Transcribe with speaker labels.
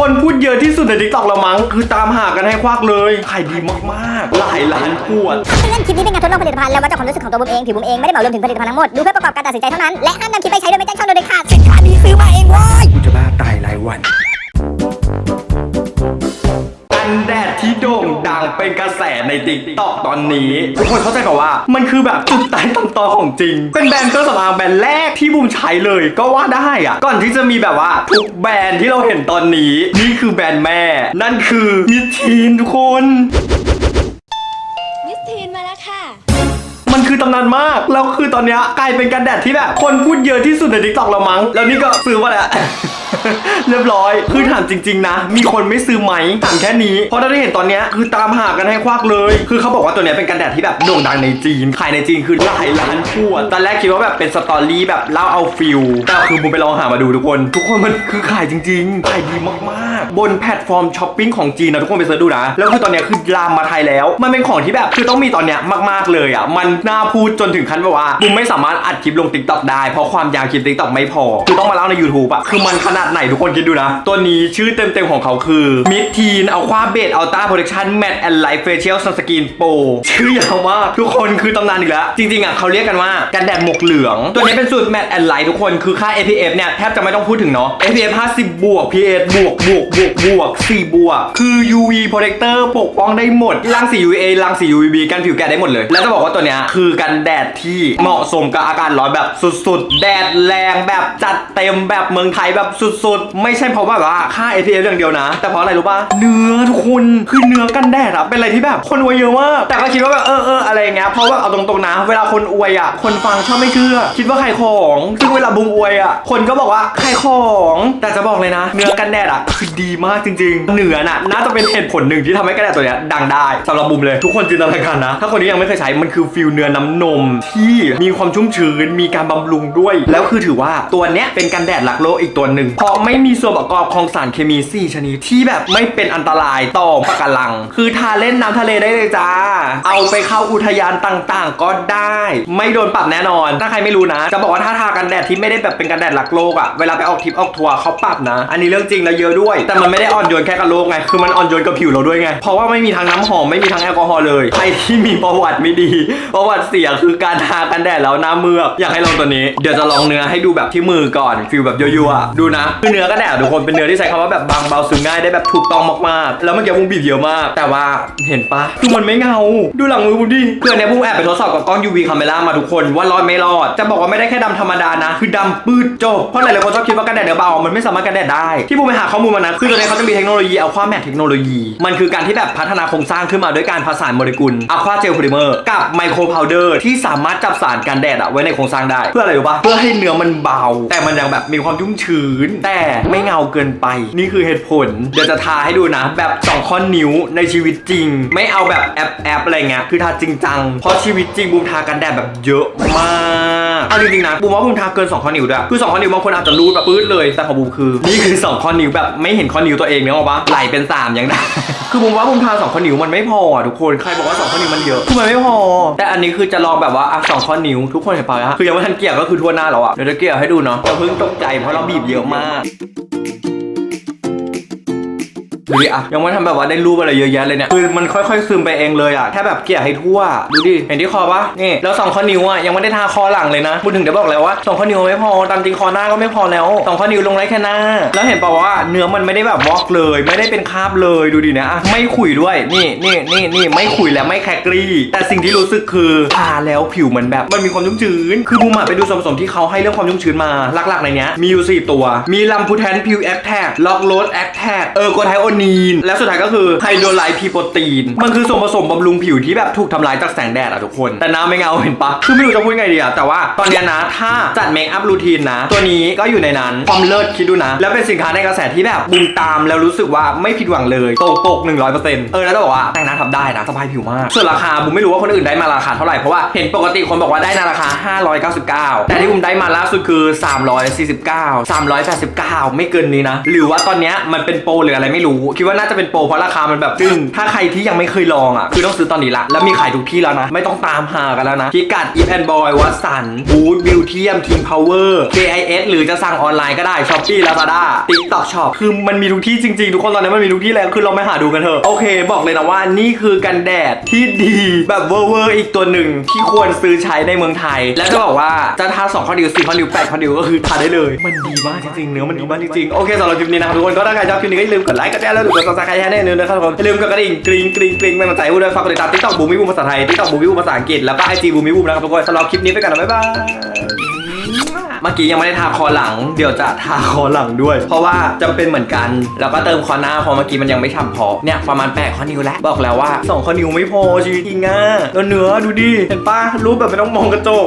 Speaker 1: คนพูดเยอะที่สุดในทิกตอกละมั้งคือตามหากันให้ควักเลยขายดีมากๆ หลายล้านขวด
Speaker 2: เล่นคลิปนี้เป็นการทดลองผลิตภัณฑ์แล้ววัดจากความรู้สึกของตัวบุมเอง ผิวบุมเอง ไม่ได้เหมารวมถึงผลิตภัณฑ์ทั้งหมด ดูเพื่อประกอบการตัดสินใจเท่านั้น และห้ามนำคลิปไปใช้โดยไม่แจ้งช่องโดยเด็ดขาดสินค้านี้ซื้อมาเองเว้ย
Speaker 1: กูจะบ้าตายรายวัน ในติ๊กต็อกตอนนี้ ทุกคนเข้าใจกับว่า มันคือแบบจุดตายตำตอของจริง เป็นแบรนด์เครื่องสำอางแบรนด์แรกที่บูมใช้เลยก็ว่าได้อะก่อนที่จะมีแบบว่าทุกแบรนด์ที่เราเห็นตอนนี้ นี่คือแบรนด์แม่ นั่นคือมิทีนทุกคน
Speaker 3: มิสทีนมาแล้วค่ะ
Speaker 1: มันคือตำนานมาก แล้วคือตอนเนี้ยกลายเป็นกันแดดที่แบบ คนพูดเยอะที่สุดในทิกตอกแล้วมั้ง แล้วนี่ก็ซื้อมาแล้ว เรียบร้อย คือถามจริง ๆ นะ มีคนไม่ซื้อไหมถามแค่นี้ เพราะถ้าได้เห็นตอนเนี้ยคือตามหากันให้ควักเลย คือเขาบอกว่าตัวเนี้ยเป็นกันแดดที่แบบโด่งดังในจีน ขายในจีนคือหลายล้านขวดตอนแรกคิดว่าแบบเป็นสตอรี่แบบเล่าเอาฟิลแต่คือบูมไปลองหามาดูทุกคน ทุกคนมันคือขายจริงๆขายดีมากๆ บนแพลตฟอร์มช้อปปิ้งของจีนนะทุกคนไปเสิร์ชดูนะ แล้วคือตอนเนี้ยคือลามมาไทยแล้ว มันเป็นของที่แบบคือต้องมีตอนเนี้ยมากๆเลยอะมันน่าพูดจนถึงขั้นแบบว่าบูมไม่สามารถอัดคลิปลงติ๊กต็อกได้เพราะความยาวคลิปติ๊กต็อกไม่พอคือต้องมาเล่าใน YouTube อะคือมันขนาดไหนทุกคนคิดดูนะ ตัวนี้ชื่อเต็มๆของเขาคือมิดทีนเอาควาเบสอัลต้าโปรดักชั่นแมทแอนด์ไลฟ์เฟเชียลซันสกินโปชื่อยาวมากทุกคนคือตำนานอีกแล้ว จริงๆอะเขาเรียกกันว่ากันแดดหมวกเหลือง ตัวนี้เป็นสูตรแมทแอนด์ไลท์ทุกคนคือค่า SPF เนี่ยแทบจะไม่ต้องพูดถึงเนาะ SPF 50 บวก PA บวกบวกบวกบวก4บวกคือ UV protector ปกป้องได้หมดรังสี UVA รังสี UVB กันผิวแก่ได้หมดเลย แล้วจะบอกว่าตัวเนี้ยคือกันแดดที่เหมาะสมกับอากาศร้อนแบบสุดๆ แดดแรงแบบจัดเต็มแบบเมืองไทยแบบสุดๆ ไม่ใช่เพราะแบบว่าค่า SPF อย่างเดียวนะ แต่เพราะอะไรรู้ป่ะเนื้อทุกคนคือเนื้อกันแดดอะเป็นอะไรที่แบบคนอวยเยอะมากแต่ก็คิดว่าแบบเออเอออะไรเงี้ยเพราะว่าเอาตรงๆนะ เวลาคนอวยอะคนฟังชอบไม่เชื่อ คิดว่าใครของซึ่งเวลาบุมอวยอะคนก็บอกว่าใครของ แต่จะบอกเลยนะ เนื้อกันแดดอะคือดีมากจริง ๆเนื้อน่ะน่าจะเป็นเหตุผลหนึ่งที่ทำให้กันแดดตัวเนี้ยดังได้สำหรับบุมเลยทุกคนจินตนาการนะ ถ้าคนที่ยังไม่เคยใช้มันคือฟิลเนื้อน้ำนมที่มีความชุ่มชื้นมีการบำรุงด้วย แล้วคือถือว่าตัวเนี้ยเป็นกันแดดหลักโลกอีกตัวหนึ่งเพราะไม่มีส่วนประกอบของสารเคมี4ชนิดที่แบบไม่เป็นอันตรายต่อปะการัง คือทาเล่นน้ำทะเลได้เลยจ้า เอาไปเข้าอุทยานต่างๆ ก็ได้ ไม่โดนปรับแน่นอน ถ้าใครไม่รู้นะ จะบอกว่าถ้าทากันแดดที่ไม่ได้แบบเป็นกันแดดหลักโลกอะเวลาไปออกทริปออกทัวร์เขาปรับนะ อันนี้เรื่องจริงแล้วเยอะด้วยแต่มันไม่ได้อ่อนโยนแค่กับโลกไง คือมันอ่อนโยนกับผิวเราด้วยไง เพราะว่าไม่มีทั้งน้ำหอมไม่มีทั้งแอลกอฮอล์เลย ใครที่มีประวัติไม่ดี ประวัติเสียคือการทากันแดดแล้วหน้าเมือก อยากให้ลองตัวนี้ เดี๋ยวจะลองเนื้อให้ดูแบบที่มือก่อน ฟิลแบบยั่วๆดูนะ คือเนื้อกันแดดทุกคนเป็นเนื้อที่ใช้คำว่าแบบบางเบาซึมง่ายได้แบบถูกต้องมากๆ แล้วเมื่อกี้บุ้งบีบเยอะมาก แต่ว่าเห็นปะคือมันไม่เงา ดูหลังมือบุ้งดิคืออนเนี้ยบุ้งแอบไปทดสอบกับกล้อง UV คาเมล่ามาทุกคนว่ารอดไม่รอด จะบอกว่าไม่ได้แค่ดำธรรมดานะ คือดำปืดจบ เพราะหลายๆคนชอบคิดว่ากันแดดเนื้อเบา มันไม่สามารถกันแดดได้ ที่บุ้งไปหาข้อมูลมานะคือตัวนี้เขาจะมีเทคโนโลยีอัลควาแมทเทคโนโลยี มันคือการที่แบบพัฒนาโครงสร้างขึ้นมาด้วยการผสานโมเลกุลอะควาเจลโพลิเมอร์กับไมโครพาวเดอร์ที่สามารถจับสารกันแดดอะไว้ในโครงสร้างได้ เพื่ออะไรรู้ปะเพื่อให้เนื้อมันเบา แต่มันยังแบบมีความชุ่มชื้น แต่ไม่เงาเกินไป นี่คือเหตุผล เดี๋ยวจะทาให้ดูนะ แบบสองข้อนิ้วในชีวิตจริง ไม่เอาแบบแอปแอปอะไรเงี้ยคือทาจริงจังเพราะชีวิตจริงบูมทากันแดดแบบเยอะมาก เอาจริงๆนะบูมว่าบูมทาเกินสองข้อนิ้วด้วยคือสองข้อนิ้วบางคนอาจจะรูดแบบปื้ดเลยแต่ของบูมคือนี่คือสองข้อนิ้วแบบไม่เห็นข้อนิ้วตัวเองเนี่ยหรอปะไหลเป็นสามยังได้คือบูมว่าบูมทาสองข้อนิ้วมันไม่พออะทุกคนใครบอกว่าสองข้อนิ้วมันเยอะคือมันไม่พอ แต่อันนี้คือจะลองแบบว่าอะสองข้อนิ้วทุกคนเห็นปะฮะคือยังไม่ทันเกี่ยวก็คือทั่วหน้าแล้วอะเดี๋ยวจะเกี่ยวให้ดูเนาะอย่าเพิ่งตกใจเพราะเราบีบเยอะมาก ดูดิอะยังไม่ทำแบบว่าได้รูปอะไรเยอะแยะเลยเนี่ยคือมันค่อยๆซึมไปเองเลยอะแค่แบบเกลี่ยให้ทั่วดูดิเห็นที่คอปะนี่แล้วสองข้อนิ้วอะยังไม่ได้ทาคอหลังเลยนะพูดถึงเดี๋ยวบอกแล้วว่าสองข้อนิ้วไม่พอตามจริงคอหน้าก็ไม่พอแล้วสองข้อนิ้วลงได้แค่หน้า แล้วเห็นปะว่าเนื้อมันไม่ได้แบบวอกเลย ไม่ได้เป็นคราบเลยดูดินะอะไม่ขุยด้วยนี่นี่นี่นี่ไม่ขุยและไม่แคกรีแต่สิ่งที่รู้สึกคือทาแล้วผิวมันแบบมันมีความชุ่มชื้น คือบูมอะไปดูส่วนผสมที่เขาให้เรื่องความชุ่มชื้นมาหลักๆในเนี้ยมีอยู่สี่ตัว มีลัมพูแทนพิวแอคแทกล็อกโรสแอคแทกเออโกไทโอนีน และสุดท้ายก็คือไฮโดรไลท์พีโปรตีน มันคือส่วนผสมบำรุงผิวที่แบบถูกทำลายจากแสงแดดอะทุกคน แต่น้าไม่เงาเห็นปะคือไม่รู้จะพูดไงดีอะแต่ว่าตอนนี้นะ ถ้าจัดเมคอัพรูทีนนะ ตัวนี้ก็อยู่ในนั้นความเลิศคิดดูนะ แล้วเป็นสินค้าในกระแสที่แบบบูมตามแล้วรู้สึกว่าไม่ผิดหวังเลยตรงปก100%เออแล้วจะบอกว่าแต่งหน้าทำได้นะสบายผิวมากส่วนราคาบูมไม่รู้ว่าคนอื่นได้มาราคาเท่าไหร่เพราะว่าเห็นปกติคนบอกว่าได้ในราคา 599 แต่ที่บูมได้มาล่าสุดคือ 349 389 ไม่เกินนี้นะ หรือว่าตอนเนี้มันเป็นโปรหรืออะไรไม่รู้คิดว่าน่าจะเป็นโปรเพราะราคามันแบบจึ้งถ้าใครที่ยังไม่เคยลองอะคือต้องซื้อตอนนี้ละแล้วมีขายทุกที่แล้วนะ ไม่ต้องตามหากันแล้วนะพิกัดอีแอนบอยวัตสันบูธบิวเทียมทีมพาวเวอร์ KIS หรือจะสั่งออนไลน์ก็ได้ช้อปปี้ลาซาด้าติ๊กต็อกช็อปคือมันมีทุกที่จริงๆ ทุกคนตอนนี้มันมีทุกที่แล้วคือเราไม่หาดูกันเถอะโอเค บอกเลยนะว่านี่คือกันแดดที่ดีแบบเวอร์เวอร์อีกตัวหนึ่งที่ควรซื้อใช้ในเมืองไทย แล้วจะบอกว่าจะทา2ข้อนิ้ว4ข้อนิ้ว8ข้อนิ้วก็คือทาได้เลย มันดีมากจริงๆเนื้อมันดีมากจริงๆโอเคสำหรับคลิปนี้นะครับทุกคนก็ถ้าใครชอบคลิปนี้ก็อย่าลืมกดไลค์กดแชร์แล้ว กดซับสไครต์ให้แน่นอนนะครับทุกคนอย่าลืมกดกระดิ่งกริ๊งกริ๊งกริ๊งเป็นกำลังใจให้ด้วยฝากกดติดตาม TikTok บูมมิบูมภาษาไทย TikTok บูมมิบูมภาษาอังกฤษแล้วก็ IG บูมมิบูมนะครับทุกคนสำหรับคลิปนี้ไปกันนะบ๊ายบายเมื่อกี้ยังไม่ได้ทาคอหลัง เดี๋ยวจะทาคอหลังด้วย เพราะว่าจำเป็นเหมือนกัน แล้วก็เติมคอหน้าเพอเมื่อกี้มันยังไม่ฉ่ำพอ เนี่ยประมาณ8ข้อนิ้วแล้ว บอกแล้วว่า2ข้อนิ้วไม่พอชีวิตจริงอะแล้วเนื้อดูดิ เห็นปะรูปแบบไม่ต้องมองกระจก